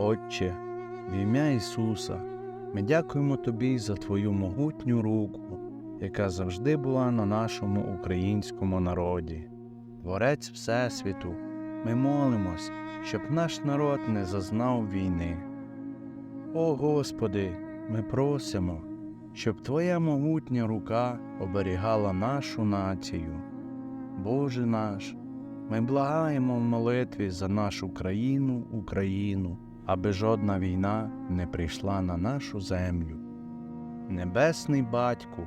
Отче, в ім'я Ісуса, ми дякуємо Тобі за Твою могутню руку, яка завжди була на нашому українському народі. Творець Всесвіту, ми молимось, щоб наш народ не зазнав війни. О Господи, ми просимо, щоб Твоя могутня рука оберігала нашу націю. Боже наш, ми благаємо в молитві за нашу країну, Україну, аби жодна війна не прийшла на нашу землю. Небесний Батьку,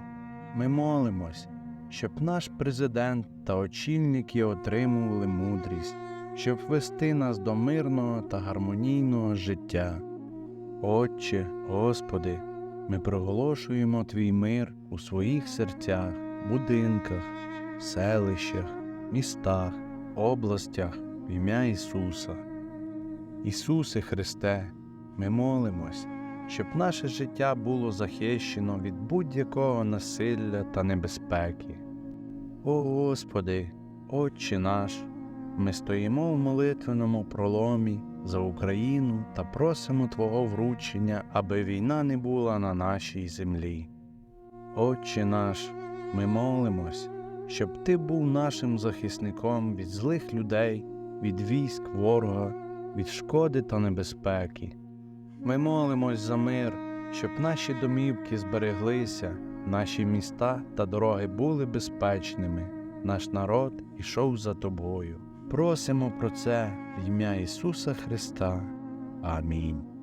ми молимось, щоб наш президент та очільники отримували мудрість, щоб вести нас до мирного та гармонійного життя. Отче, Господи, ми проголошуємо Твій мир у своїх серцях, будинках, селищах, містах, областях в ім'я Ісуса. Ісусе Христе, ми молимось, щоб наше життя було захищено від будь-якого насилля та небезпеки. О Господи, Отче наш, ми стоїмо в молитвеному проломі за Україну та просимо Твого вручення, аби війна не була на нашій землі. Отче наш, ми молимось, щоб Ти був нашим захисником від злих людей, від військ ворога, від шкоди та небезпеки. Ми молимось за мир, щоб наші домівки збереглися, наші міста та дороги були безпечними, наш народ ішов за тобою. Просимо про це в ім'я Ісуса Христа. Амінь.